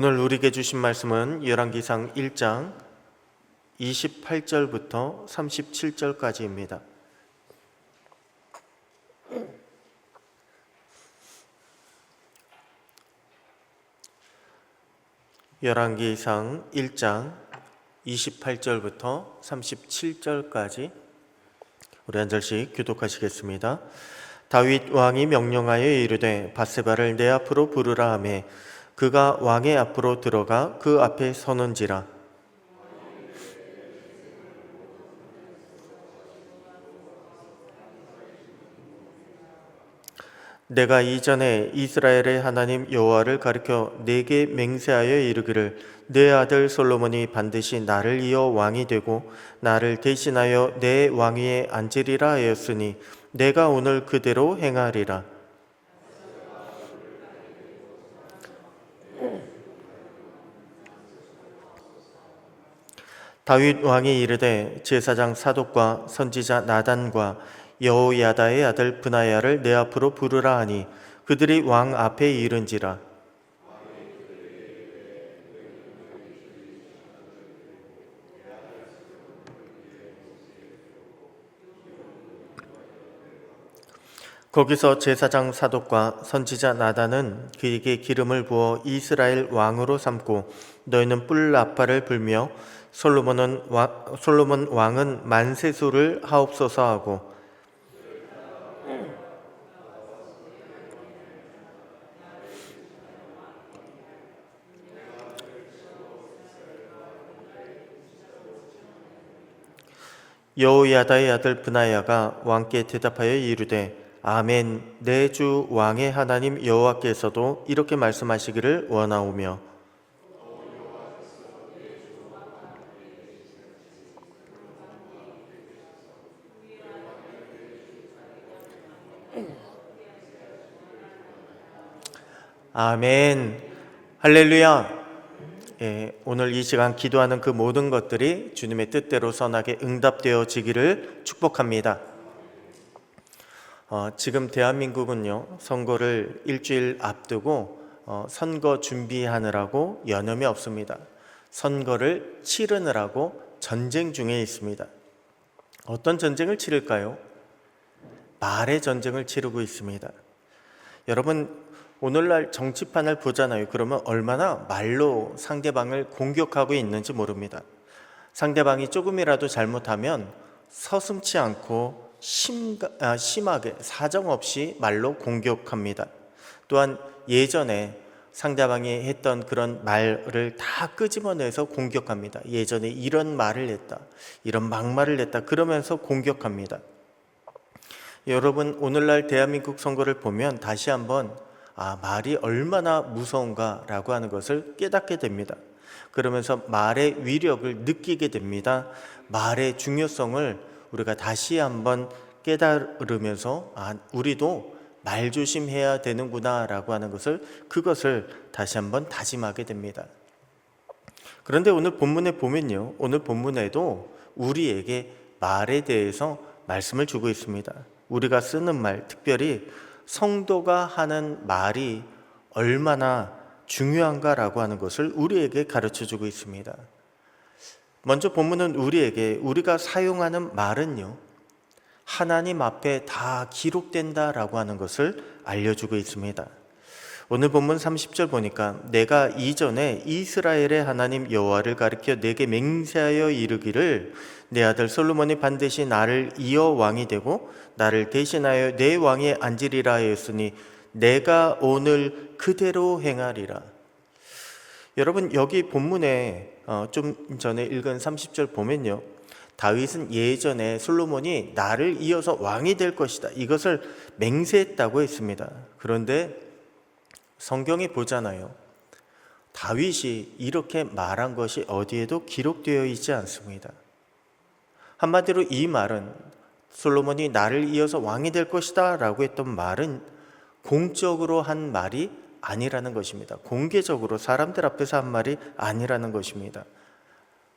오늘 우리에게 주신 말씀은 열왕기상 1장 28절부터 37절까지입니다. 열왕기상 1장 28절부터 37절까지 우리 한 절씩 교독하시겠습니다. 다윗 왕이 명령하여 이르되 바세바를 내 앞으로 부르라 하매 그가 왕의 앞으로 들어가 그 앞에 서는지라. 내가 이전에 이스라엘의 하나님 여호와를 가리켜 내게 맹세하여 이르기를 내 아들 솔로몬이 반드시 나를 이어 왕이 되고 나를 대신하여 내 왕위에 앉으리라 하였으니 내가 오늘 그대로 행하리라 다윗 왕이 이르되 제사장 사독과 선지자 나단과 여호야다의 아들 브나야를 내 앞으로 부르라 하니 그들이 왕 앞에 이른지라. 거기서 제사장 사독과 선지자 나단은 그에게 기름을 부어 이스라엘 왕으로 삼고 너희는 뿔 나팔을 불며 솔로몬은 와, 솔로몬 왕은 만세수를 하옵소서 하고. 여호야다의 아들 브나야가 왕께 대답하여 이르되 아멘 내 주 왕의 하나님 여호와께서도 이렇게 말씀하시기를 원하오며 아멘 할렐루야 예, 오늘 이 시간 기도하는 그 모든 것들이 주님의 뜻대로 선하게 응답되어지기를 축복합니다. 어, 지금 대한민국은요 선거를 일주일 앞두고 어, 선거 준비하느라고 여념이 없습니다. 선거를 치르느라고 전쟁 중에 있습니다. 어떤 전쟁을 치를까요? 말의 전쟁을 치르고 있습니다. 여러분 오늘날 정치판을 보잖아요. 그러면 얼마나 말로 상대방을 공격하고 있는지 모릅니다. 상대방이 조금이라도 잘못하면 서슴치 않고 심가, 아, 심하게 사정없이 말로 공격합니다. 또한 예전에 상대방이 했던 그런 말을 다 끄집어내서 공격합니다. 예전에 이런 말을 했다. 이런 막말을 했다. 그러면서 공격합니다. 여러분, 오늘날 대한민국 선거를 보면 다시 한번 아, 말이 얼마나 무서운가라고 하는 것을 깨닫게 됩니다. 그러면서 말의 위력을 느끼게 됩니다. 말의 중요성을 우리가 다시 한번 깨달으면서 아, 우리도 말 조심해야 되는구나라고 하는 것을 그것을 다시 한번 다짐하게 됩니다. 그런데 오늘 본문에 보면요. 오늘 본문에도 우리에게 말에 대해서 말씀을 주고 있습니다. 우리가 쓰는 말, 특별히 성도가 하는 말이 얼마나 중요한가라고 하는 것을 우리에게 가르쳐 주고 있습니다. 먼저 본문은 우리에게 우리가 사용하는 말은요, 하나님 앞에 다 기록된다라고 하는 것을 알려주고 있습니다. 오늘 본문 30절 보니까 내가 이전에 이스라엘의 하나님 여호와를 가리켜 내게 맹세하여 이르기를 내 아들 솔로몬이 반드시 나를 이어 왕이 되고 나를 대신하여 내 왕에 앉으리라 하였으니 내가 오늘 그대로 행하리라. 여러분 여기 본문에 어, 좀 전에 읽은 30절 보면요. 다윗은 예전에 솔로몬이 나를 이어서 왕이 될 것이다. 이것을 맹세했다고 했습니다. 그런데 성경에 보잖아요. 다윗이 이렇게 말한 것이 어디에도 기록되어 있지 않습니다. 한마디로 이 말은 솔로몬이 나를 이어서 왕이 될 것이다 라고 했던 말은 공적으로 한 말이 아니라는 것입니다. 공개적으로 사람들 앞에서 한 말이 아니라는 것입니다.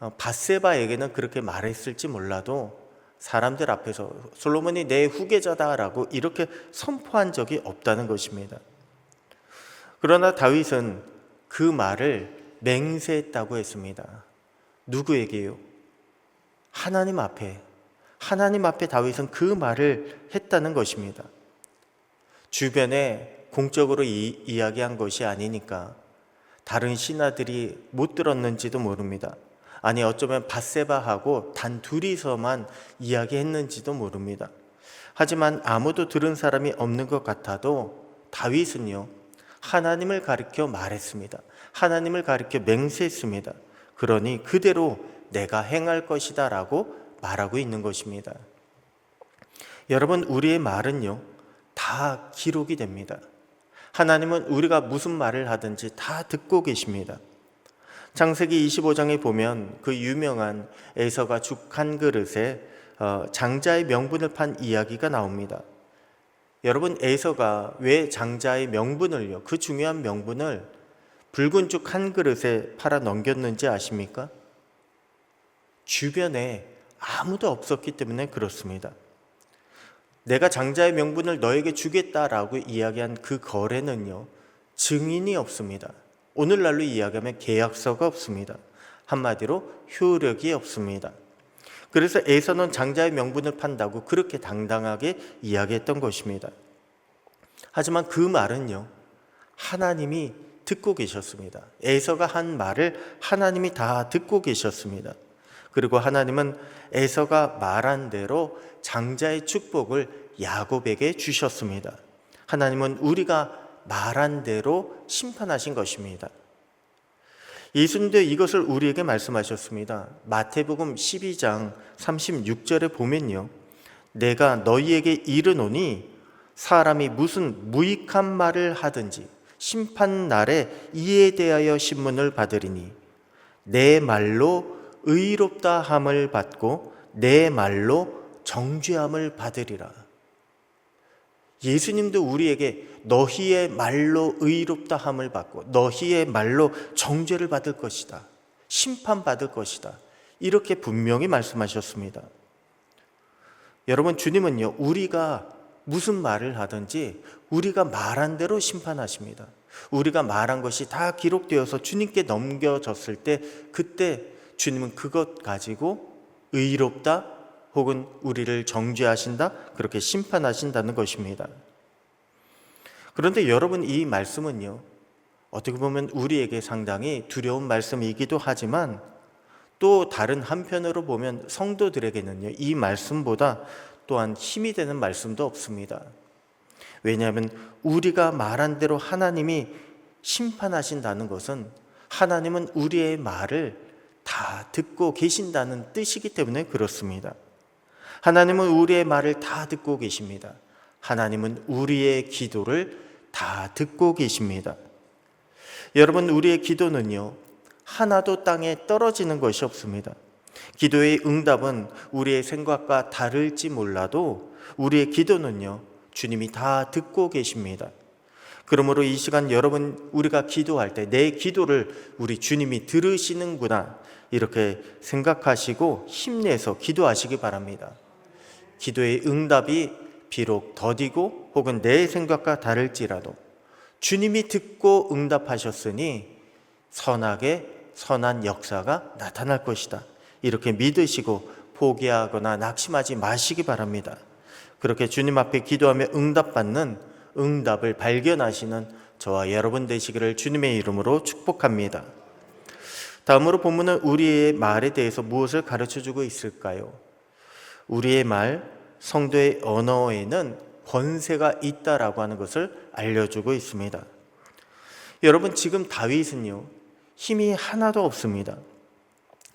어, 바세바에게는 그렇게 말했을지 몰라도 사람들 앞에서 솔로몬이 내 후계자다라고 이렇게 선포한 적이 없다는 것입니다. 그러나 다윗은 그 말을 맹세했다고 했습니다. 누구에게요? 하나님 앞에. 하나님 앞에 다윗은 그 말을 했다는 것입니다. 주변에 공적으로 이, 이야기한 것이 아니니까 다른 신하들이 못 들었는지도 모릅니다. 아니 어쩌면 바세바하고 단 둘이서만 이야기했는지도 모릅니다. 하지만 아무도 들은 사람이 없는 것 같아도 다윗은요 하나님을 가리켜 말했습니다. 하나님을 가리켜 맹세했습니다. 그러니 그대로 내가 행할 것이다 라고 말하고 있는 것입니다. 여러분 우리의 말은요 다 기록이 됩니다. 하나님은 우리가 무슨 말을 하든지 다 듣고 계십니다. 창세기 25장에 보면 그 유명한 에서가 죽 한 그릇에 어, 장자의 명분을 판 이야기가 나옵니다. 여러분 에서가 왜 장자의 명분을요? 그 중요한 명분을 붉은 죽 한 그릇에 팔아 넘겼는지 아십니까? 주변에 아무도 없었기 때문에 그렇습니다. 내가 장자의 명분을 너에게 주겠다라고 이야기한 그 거래는요, 증인이 없습니다. 오늘날로 이야기하면 계약서가 없습니다. 한마디로 효력이 없습니다. 그래서 에서는 장자의 명분을 판다고 그렇게 당당하게 이야기했던 것입니다. 하지만 그 말은요, 하나님이 듣고 계셨습니다. 에서가 한 말을 하나님이 다 듣고 계셨습니다. 그리고 하나님은 에서가 말한 대로 장자의 축복을 야곱에게 주셨습니다. 하나님은 우리가 말한 대로 심판하신 것입니다. 예수님도 이것을 우리에게 말씀하셨습니다. 마태복음 12장 36절에 보면요. 내가 너희에게 이르노니 사람이 무슨 무익한 말을 하든지 심판 날에 이에 대하여 신문을 받으리니 내 말로 의롭다 함을 받고 내 말로 정죄함을 받으리라. 예수님도 우리에게 너희의 말로 의롭다 함을 받고 너희의 말로 정죄를 받을 것이다. 심판받을 것이다. 이렇게 분명히 말씀하셨습니다. 여러분 주님은요. 우리가 무슨 말을 하든지 우리가 말한 대로 심판하십니다. 우리가 말한 것이 다 기록되어서 주님께 넘겨졌을 때 그때 주님은 그것 가지고 의롭다 혹은 우리를 정죄하신다 그렇게 심판하신다는 것입니다. 그런데 여러분 이 말씀은요. 어떻게 보면 우리에게 상당히 두려운 말씀이기도 하지만 또 다른 한편으로 보면 성도들에게는요. 이 말씀보다 또한 힘이 되는 말씀도 없습니다. 왜냐하면 우리가 말한 대로 하나님이 심판하신다는 것은 하나님은 우리의 말을 다 듣고 계신다는 뜻이기 때문에 그렇습니다. 하나님은 우리의 말을 다 듣고 계십니다. 하나님은 우리의 기도를 다 듣고 계십니다. 여러분, 우리의 기도는요, 하나도 땅에 떨어지는 것이 없습니다. 기도의 응답은 우리의 생각과 다를지 몰라도 우리의 기도는요, 주님이 다 듣고 계십니다. 그러므로 이 시간 여러분 우리가 기도할 때 내 기도를 우리 주님이 들으시는구나 이렇게 생각하시고 힘내서 기도하시기 바랍니다. 기도의 응답이 비록 더디고 혹은 내 생각과 다를지라도 주님이 듣고 응답하셨으니 선하게 선한 역사가 나타날 것이다. 이렇게 믿으시고 포기하거나 낙심하지 마시기 바랍니다. 그렇게 주님 앞에 기도하며 응답받는 응답을 발견하시는 저와 여러분 되시기를 주님의 이름으로 축복합니다. 다음으로 본문은 우리의 말에 대해서 무엇을 가르쳐 주고 있을까요? 우리의 말, 성도의 언어에는 권세가 있다라고 하는 것을 알려주고 있습니다. 여러분, 지금 다윗은요, 힘이 하나도 없습니다.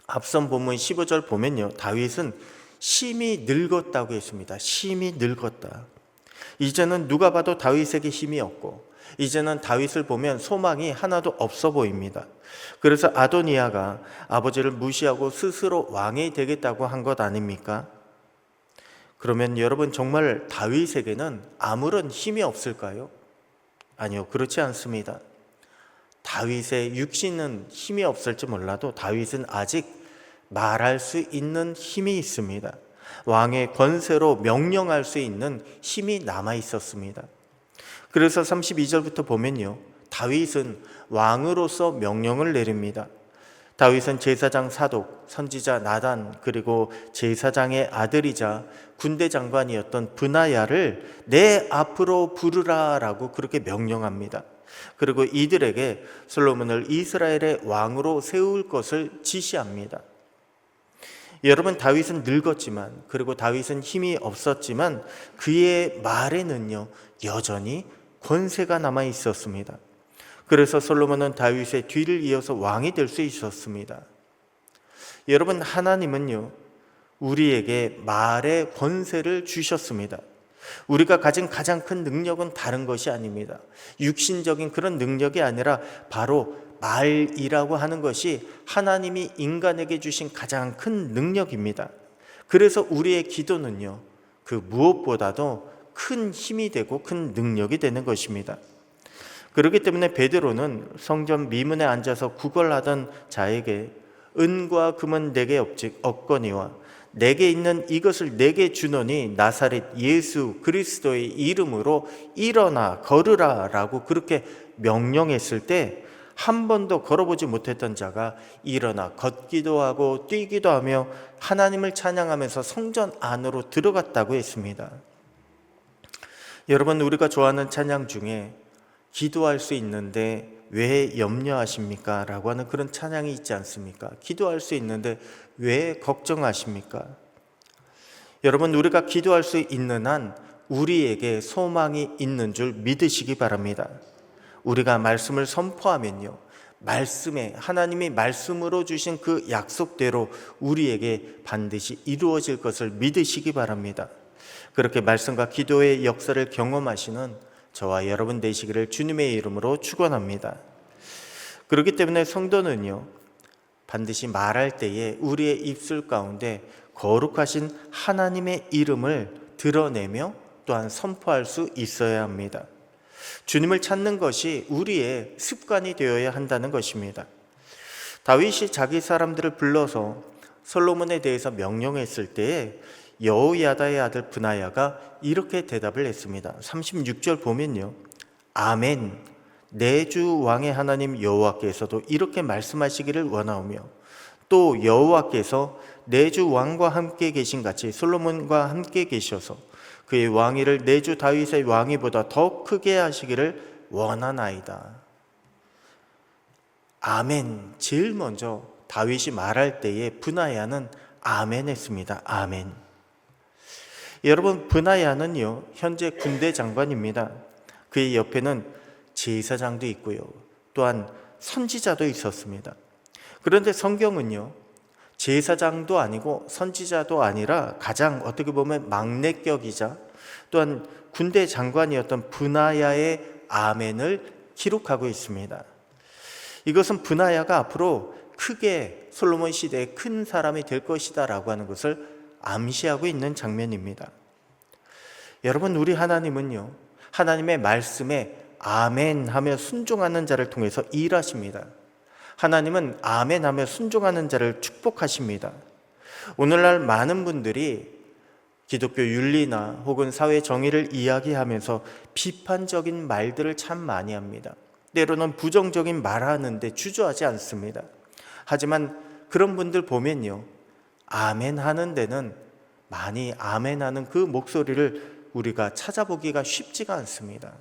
앞선 본문 15절 보면요, 다윗은 심히 늙었다고 했습니다. 심히 늙었다. 이제는 누가 봐도 다윗에게 힘이 없고, 이제는 다윗을 보면 소망이 하나도 없어 보입니다. 그래서 아도니아가 아버지를 무시하고 스스로 왕이 되겠다고 한 것 아닙니까? 그러면 여러분 정말 다윗에게는 아무런 힘이 없을까요? 아니요, 그렇지 않습니다. 다윗의 육신은 힘이 없을지 몰라도 다윗은 아직 말할 수 있는 힘이 있습니다. 왕의 권세로 명령할 수 있는 힘이 남아 있었습니다. 그래서 32절부터 보면요. 다윗은 왕으로서 명령을 내립니다. 다윗은 제사장 사독, 선지자 나단, 그리고 제사장의 아들이자 군대 장관이었던 브나야를 내 앞으로 부르라라고 그렇게 명령합니다. 그리고 이들에게 솔로몬을 이스라엘의 왕으로 세울 것을 지시합니다. 여러분 다윗은 늙었지만 그리고 다윗은 힘이 없었지만 그의 말에는요 여전히 권세가 남아 있었습니다. 그래서 솔로몬은 다윗의 뒤를 이어서 왕이 될 수 있었습니다. 여러분 하나님은요 우리에게 말의 권세를 주셨습니다. 우리가 가진 가장 큰 능력은 다른 것이 아닙니다. 육신적인 그런 능력이 아니라 바로 말이라고 하는 것이 하나님이 인간에게 주신 가장 큰 능력입니다. 그래서 우리의 기도는요, 그 무엇보다도 큰 힘이 되고 큰 능력이 되는 것입니다. 그렇기 때문에 베드로는 성전 미문에 앉아서 구걸하던 자에게 은과 금은 내게 없지 없거니와 내게 있는 이것을 내게 주노니 나사렛 예수 그리스도의 이름으로 일어나 걸으라라고 그렇게 명령했을 때 한 번도 걸어보지 못했던 자가 일어나 걷기도 하고 뛰기도 하며 하나님을 찬양하면서 성전 안으로 들어갔다고 했습니다. 여러분 우리가 좋아하는 찬양 중에 기도할 수 있는데 왜 염려하십니까? 라고 하는 그런 찬양이 있지 않습니까? 기도할 수 있는데 왜 걱정하십니까? 여러분, 우리가 기도할 수 있는 한 우리에게 소망이 있는 줄 믿으시기 바랍니다. 우리가 말씀을 선포하면요. 말씀에 하나님이 말씀으로 주신 그 약속대로 우리에게 반드시 이루어질 것을 믿으시기 바랍니다. 그렇게 말씀과 기도의 역사를 경험하시는 저와 여러분 되시기를 주님의 이름으로 축원합니다. 그렇기 때문에 성도는요. 반드시 말할 때에 우리의 입술 가운데 거룩하신 하나님의 이름을 드러내며 또한 선포할 수 있어야 합니다. 주님을 찾는 것이 우리의 습관이 되어야 한다는 것입니다. 다윗이 자기 사람들을 불러서 솔로몬에 대해서 명령했을 때에 여호야다의 아들 브나야가 이렇게 대답을 했습니다. 36절 보면요. 아멘. 내주 왕의 하나님 여호와께서도 이렇게 말씀하시기를 원하오며 또 여호와께서 내주 왕과 함께 계신 같이 솔로몬과 함께 계셔서 그의 왕위를 내주 다윗의 왕위보다 더 크게 하시기를 원하나이다. 아멘. 제일 먼저 다윗이 말할 때에 브나야는 아멘 했습니다. 아멘. 여러분 브나야는요 현재 군대 장관입니다. 그의 옆에는 제사장도 있고요. 또한 선지자도 있었습니다. 그런데 성경은요 제사장도 아니고 선지자도 아니라 가장 어떻게 보면 막내격이자 또한 군대 장관이었던 분하야의 아멘을 기록하고 있습니다. 이것은 분하야가 앞으로 크게 솔로몬 시대에 큰 사람이 될 것이다라고 하는 것을 암시하고 있는 장면입니다. 여러분 우리 하나님은요. 하나님의 말씀에 아멘 하며 순종하는 자를 통해서 일하십니다. 하나님은 아멘 하며 순종하는 자를 축복하십니다. 오늘날 많은 분들이 기독교 윤리나 혹은 사회 정의를 이야기하면서 비판적인 말들을 참 많이 합니다. 때로는 부정적인 말하는데 주저하지 않습니다. 하지만 그런 분들 보면요. 아멘 하는 데는 많이 아멘 하는 그 목소리를 우리가 찾아보기가 쉽지가 않습니다.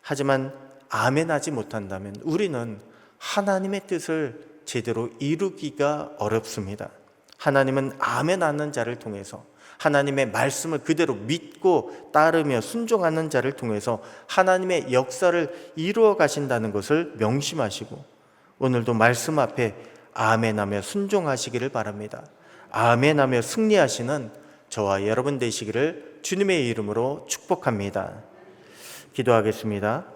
하지만 아멘 하지 못한다면 우리는 하나님의 뜻을 제대로 이루기가 어렵습니다. 하나님은 아멘 하는 자를 통해서 하나님의 말씀을 그대로 믿고 따르며 순종하는 자를 통해서 하나님의 역사를 이루어 가신다는 것을 명심하시고 오늘도 말씀 앞에 아멘하며 순종하시기를 바랍니다. 아멘하며 승리하시는 저와 여러분 되시기를 주님의 이름으로 축복합니다. 기도하겠습니다.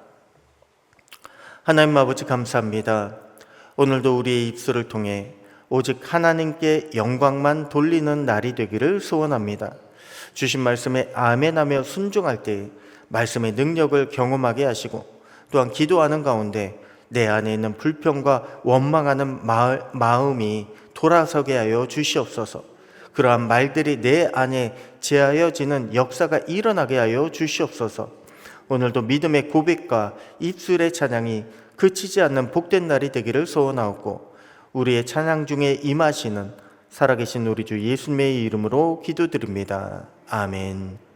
하나님 아버지 감사합니다. 오늘도 우리의 입술을 통해 오직 하나님께 영광만 돌리는 날이 되기를 소원합니다. 주신 말씀에 아멘하며 순종할 때 말씀의 능력을 경험하게 하시고 또한 기도하는 가운데 내 안에 있는 불평과 원망하는 마음이 돌아서게 하여 주시옵소서. 그러한 말들이 내 안에 제하여지는 역사가 일어나게 하여 주시옵소서. 오늘도 믿음의 고백과 입술의 찬양이 그치지 않는 복된 날이 되기를 소원하옵고 우리의 찬양 중에 임하시는 살아계신 우리 주 예수님의 이름으로 기도드립니다. 아멘.